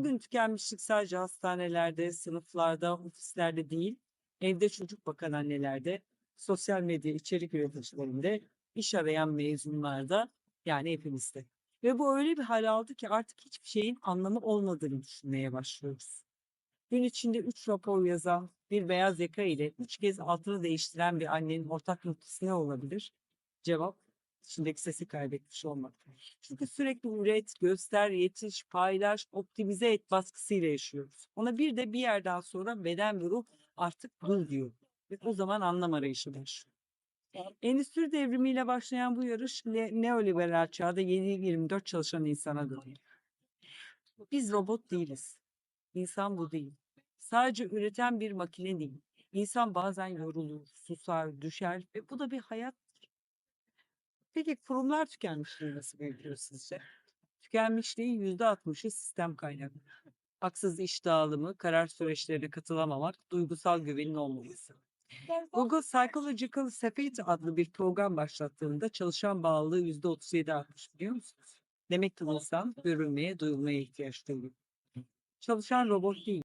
Bugün tükenmişlik sadece hastanelerde, sınıflarda, ofislerde değil, evde çocuk bakan annelerde, sosyal medya içerik üreticilerinde, iş arayan mezunlarda, yani hepimizde. Ve bu öyle bir hal aldı ki artık hiçbir şeyin anlamı olmadığını düşünmeye başlıyoruz. Gün içinde 3 rapor yazan, bir beyaz yaka ile 3 kez altını değiştiren bir annenin ortak noktası ne olabilir? Cevap, içindeki sesi kaybetmiş olmak. Çünkü sürekli üret, göster, yetiş, paylaş, optimize et baskısıyla yaşıyoruz. Ona bir de bir yerden sonra beden ve ruh artık dur diyor. Ve o zaman anlam arayışı başlıyor. Endüstri devrimiyle başlayan bu yarış ne, neoliberal çağda 7-24 çalışan insana dönüyor. Biz robot değiliz. İnsan bu değil. Sadece üreten bir makine değil. İnsan bazen yorulur, susar, düşer ve bu da bir hayattır. Peki kurumlar tükenmişliği nasıl belirliyor sizce? Tükenmişliğin yüzde altmışı sistem kaynaklı. Haksız iş dağılımı, karar süreçlerine katılamamak, duygusal güvenin olmaması. Google Psychological Safety adlı bir program başlattığında çalışan bağlılığı yüzde 37 artmış biliyor musunuz? Demek ki insan görülmeye, duyulmaya ihtiyaç duyuyor. Çalışan robot değil.